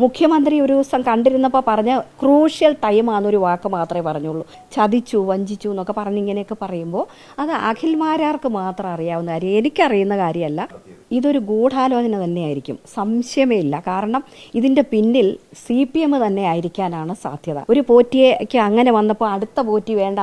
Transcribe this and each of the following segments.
മുഖ്യമന്ത്രി ഒരു ദിവസം കണ്ടിരുന്നപ്പോൾ പറഞ്ഞ ക്രൂഷ്യൽ ടൈമാണെന്നൊരു വാക്ക് മാത്രമേ പറഞ്ഞുള്ളൂ. ചതിച്ചു വഞ്ചിച്ചു എന്നൊക്കെ പറഞ്ഞ് ഇങ്ങനെയൊക്കെ പറയുമ്പോൾ അത് അഖിൽമാരാർക്ക് മാത്രം അറിയാവുന്ന കാര്യം എനിക്കറിയുന്ന കാര്യമല്ല. ഇതൊരു ഗൂഢാലോചന തന്നെയായിരിക്കും. സംശയമേ ഇല്ല. കാരണം ഇതിന്റെ പിന്നിൽ സി പി എം തന്നെ ആയിരിക്കാനാണ് സാധ്യത. ഒരു പോറ്റിയേക്ക് അങ്ങനെ വന്നപ്പോൾ അടുത്ത പോറ്റി വേണ്ട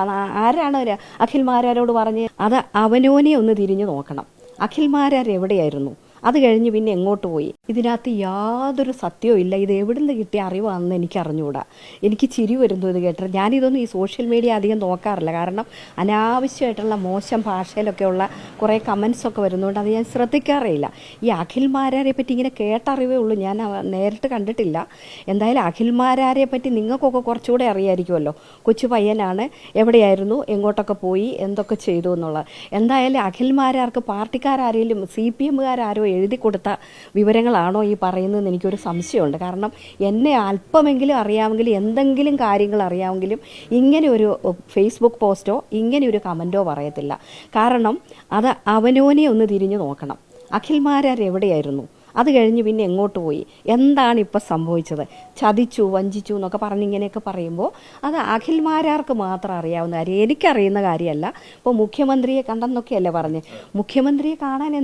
ആരാണ് അഖിൽമാരാരോട് പറഞ്ഞ്? അത് അവനോനെ ഒന്ന് തിരിഞ്ഞു നോക്കണം. അഖിൽമാരാർ എവിടെയായിരുന്നു? അത് കഴിഞ്ഞ് പിന്നെ എങ്ങോട്ട് പോയി? ഇതിനകത്ത് യാതൊരു സത്യവും ഇല്ല. ഇത് എവിടെ നിന്ന് കിട്ടിയ അറിവാണെന്ന് എനിക്ക് അറിഞ്ഞുകൂടാ എനിക്ക് ചിരി വരുന്നു ഇത് കേട്ടിട്ട്. ഞാനിതൊന്നും ഈ സോഷ്യൽ മീഡിയ അധികം നോക്കാറില്ല. കാരണം അനാവശ്യമായിട്ടുള്ള മോശം ഭാഷയിലൊക്കെയുള്ള കുറേ കമൻസൊക്കെ വരുന്നതുകൊണ്ട് അത് ഞാൻ ശ്രദ്ധിക്കാറേയില്ല ഈ അഖിൽമാരാരെ പറ്റി ഇങ്ങനെ കേട്ടറിവേ ഉള്ളൂ. ഞാൻ നേരിട്ട് കണ്ടിട്ടില്ല. എന്തായാലും അഖിൽമാരാരെ പറ്റി നിങ്ങൾക്കൊക്കെ കുറച്ചുകൂടെ അറിയായിരിക്കുമല്ലോ. കൊച്ചു പയ്യനാണ്. എവിടെയായിരുന്നു? എങ്ങോട്ടൊക്കെ പോയി? എന്തൊക്കെ ചെയ്തു എന്നുള്ളത്. എന്തായാലും അഖിൽമാരാർക്ക് പാർട്ടിക്കാരാരെങ്കിലും സി പി എമ്മുകാരോ എഴുതി കൊടുത്ത വിവരങ്ങളാണോ ഈ പറയുന്നതെന്ന് എനിക്കൊരു സംശയമുണ്ട്. കാരണം എന്നെ അല്പമെങ്കിലും അറിയാമെങ്കിലും എന്തെങ്കിലും കാര്യങ്ങൾ അറിയാമെങ്കിലും ഇങ്ങനെ ഒരു ഫേസ്ബുക്ക് പോസ്റ്റോ ഇങ്ങനെ ഒരു കമന്റോ പറയത്തില്ല. കാരണം അത് അവനോനെ ഒന്ന് തിരിഞ്ഞു നോക്കണം. അഖിൽമാരാർ എവിടെയായിരുന്നു? അത് കഴിഞ്ഞ് പിന്നെ എങ്ങോട്ട് പോയി? എന്താണ് ഇപ്പോൾ സംഭവിച്ചത്? ചതിച്ചു വഞ്ചിച്ചു എന്നൊക്കെ പറഞ്ഞ് ഇങ്ങനെയൊക്കെ പറയുമ്പോൾ അത് അഖിൽമാരാർക്ക് മാത്രം അറിയാവുന്ന കാര്യം. എനിക്കറിയുന്ന കാര്യമല്ല. ഇപ്പോൾ മുഖ്യമന്ത്രിയെ കണ്ടെന്നൊക്കെയല്ലേ പറഞ്ഞ്? മുഖ്യമന്ത്രിയെ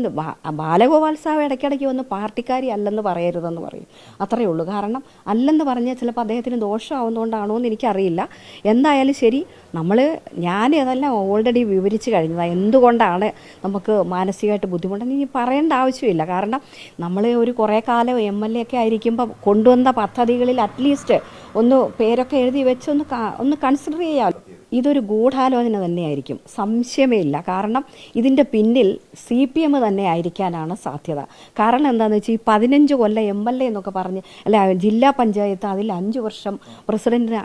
ബാ- ബാലഗോപാൽ സാവ് ഇടയ്ക്കിടയ്ക്ക് വന്ന് പാർട്ടിക്കാരി അല്ലെന്ന് പറയരുതെന്ന് പറയും. അത്രയേ ഉള്ളൂ. കാരണം അല്ലെന്ന് പറഞ്ഞാൽ ചിലപ്പോൾ അദ്ദേഹത്തിന് ദോഷമാവുന്നതുകൊണ്ടാണോ എന്ന് എനിക്കറിയില്ല. എന്തായാലും ശരി നമ്മൾ ഞാൻ ഇതെല്ലാം ഓൾറെഡി വിവരിച്ച് കഴിഞ്ഞതാണ് എന്തുകൊണ്ടാണ് നമുക്ക് മാനസികമായിട്ട് ബുദ്ധിമുട്ടെന്ന് ഇനി പറയേണ്ട ആവശ്യമില്ല. കാരണം നമ്മൾ ഒരു കുറേ കാലം എം എൽ എ ഒക്കെ ആയിരിക്കുമ്പോൾ കൊണ്ടുവന്ന പദ്ധതികളിൽ അറ്റ്ലീസ്റ്റ് ഒന്ന് പേരൊക്കെ എഴുതി വെച്ച് ഒന്ന് ഒന്ന് കൺസിഡർ ചെയ്യാം ഇതൊരു ഗൂഢാലോചന തന്നെയായിരിക്കും. സംശയമേ ഇല്ല. കാരണം ഇതിന്റെ പിന്നിൽ സി പി എം തന്നെ ആയിരിക്കാനാണ് സാധ്യത. കാരണം എന്താണെന്ന് വെച്ചാൽ ഈ പതിനഞ്ച് കൊല്ലം എം എൽ എ എന്നൊക്കെ പറഞ്ഞ് അല്ല ജില്ലാ പഞ്ചായത്ത് അതിൽ അഞ്ച് വർഷം പ്രസിഡന്റിന്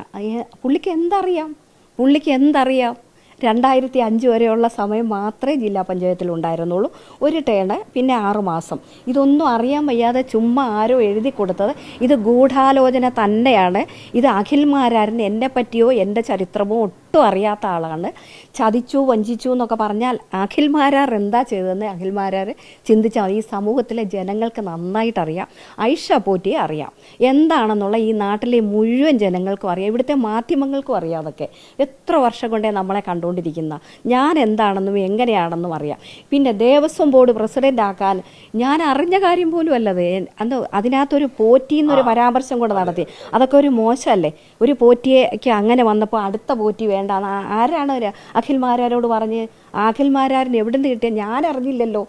പുള്ളിക്ക് എന്തറിയാം? പുള്ളിക്ക് എന്തറിയാം? രണ്ടായിരത്തി അഞ്ച് വരെയുള്ള സമയം മാത്രമേ ജില്ലാ പഞ്ചായത്തിൽ ഉണ്ടായിരുന്നുള്ളൂ. ഒരു ടേണ് പിന്നെ ആറുമാസം ഇതൊന്നും അറിയാൻ വയ്യാതെ ചുമ്മാ ആരോ എഴുതി കൊടുത്തത്. ഇത് ഗൂഢാലോചന തന്നെയാണ്. ഇത് അഖിൽമാരായിരുന്നു എന്നെ പറ്റിയോ എന്റെ ചരിത്രമോ ഒട്ടും അറിയാത്ത ആളാണ്. ചതിച്ചു വഞ്ചിച്ചു എന്നൊക്കെ പറഞ്ഞാൽ അഖിൽമാരാർ എന്താ ചെയ്തതെന്ന് അഖിൽമാരാർ ചിന്തിച്ചാൽ മതി. ഈ സമൂഹത്തിലെ ജനങ്ങൾക്ക് നന്നായിട്ടറിയാം ഐഷ പോറ്റിയെ അറിയാം. എന്താണെന്നുള്ള ഈ നാട്ടിലെ മുഴുവൻ ജനങ്ങൾക്കും അറിയാം. ഇവിടുത്തെ മാധ്യമങ്ങൾക്കും അറിയാം അതൊക്കെ. എത്ര വർഷം കൊണ്ടേ നമ്മളെ കണ്ടുകൊണ്ടിരിക്കുന്ന ഞാൻ എന്താണെന്നും എങ്ങനെയാണെന്നും അറിയാം. പിന്നെ ദേവസ്വം ബോർഡ് പ്രസിഡന്റ് ആക്കാൻ ഞാൻ അറിഞ്ഞ കാര്യം പോലും അല്ലത് അന്ന് അതിനകത്തൊരു പോറ്റി എന്നൊരു പരാമർശം കൂടെ നടത്തി. അതൊക്കെ ഒരു മോശമല്ലേ? ഒരു പോറ്റിയേക്ക് അങ്ങനെ വന്നപ്പോൾ അടുത്ത പോറ്റി വേണ്ട ആരാണ് അഖിൽമാരാരോട് പറഞ്ഞ് അഖിൽമാരാരൻ എവിടെ നിന്ന് കിട്ടിയ? ഞാൻ അറിഞ്ഞില്ലല്ലോ.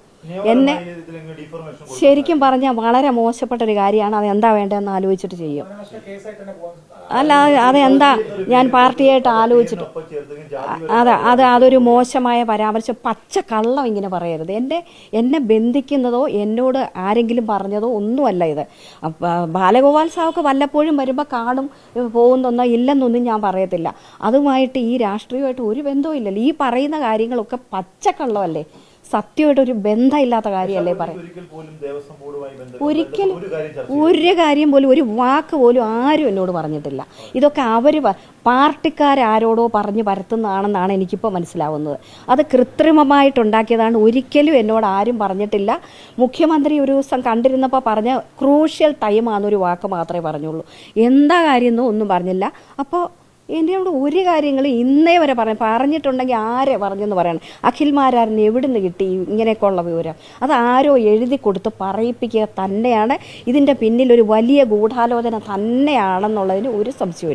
എന്നെ ശരിക്കും പറഞ്ഞാൽ വളരെ മോശപ്പെട്ട ഒരു കാര്യമാണ് അത് എന്താ വേണ്ടതെന്ന് ആലോചിച്ചിട്ട് ചെയ്യും. അല്ല അത് അതെന്താ? ഞാൻ പാർട്ടിയായിട്ട് ആലോചിച്ചിട്ട് അതെ അത് അതൊരു മോശമായ പരാമർശം പച്ച കള്ളം ഇങ്ങനെ പറയരുത്. എന്നെ എന്നെ ബന്ധിക്കുന്നതോ എന്നോട് ആരെങ്കിലും പറഞ്ഞതോ ഒന്നുമല്ല ഇത്. ബാലഗോപാൽ സാവൊക്കെ വല്ലപ്പോഴും വരുമ്പോൾ കാണും പോകുന്നൊന്നോ ഇല്ലെന്നൊന്നും ഞാൻ പറയത്തില്ല. അതുമായിട്ട് ഈ രാഷ്ട്രീയമായിട്ട് ഒരു ബന്ധവും ഇല്ലല്ലോ. ഈ പറയുന്ന കാര്യങ്ങളൊക്കെ പച്ചക്കള്ളമല്ലേ സത്യമായിട്ട് ഒരു ബന്ധമില്ലാത്ത കാര്യമല്ലേ പറയും. ഒരിക്കൽ ഒരിക്കലും ഒരു കാര്യം ഒരു കാര്യം പോലും ഒരു വാക്ക് പോലും ആരും എന്നോട് പറഞ്ഞിട്ടില്ല. ഇതൊക്കെ അവർ പാർട്ടിക്കാരാരോടോ പറഞ്ഞ് പരത്തുന്നതാണെന്നാണ് എനിക്കിപ്പോൾ മനസ്സിലാവുന്നത്. അത് കൃത്രിമമായിട്ടുണ്ടാക്കിയതാണ്. ഒരിക്കലും എന്നോട് ആരും പറഞ്ഞിട്ടില്ല. മുഖ്യമന്ത്രി ഒരു ദിവസം കണ്ടിരുന്നപ്പോൾ പറഞ്ഞ ക്രൂഷ്യൽ ടൈമാണെന്നൊരു വാക്ക് മാത്രമേ പറഞ്ഞുള്ളൂ. എന്താ കാര്യമെന്നോ ഒന്നും പറഞ്ഞില്ല. അപ്പോൾ എന്നോട് ഒരു കാര്യങ്ങൾ ഇന്നേ വരെ പറഞ്ഞു പറഞ്ഞിട്ടുണ്ടെങ്കിൽ ആരെ പറഞ്ഞെന്ന് പറയണം? അഖിൽമാരാരൻ എവിടുന്ന് കിട്ടി ഇങ്ങനെയൊക്കെ ഉള്ള വിവരം? അത് ആരോ എഴുതി കൊടുത്ത് പറയിപ്പിക്കുക തന്നെയാണ്. ഇതിന്റെ പിന്നിൽ ഒരു വലിയ ഗൂഢാലോചന തന്നെയാണെന്നുള്ളതിന് ഒരു സംശയമില്ല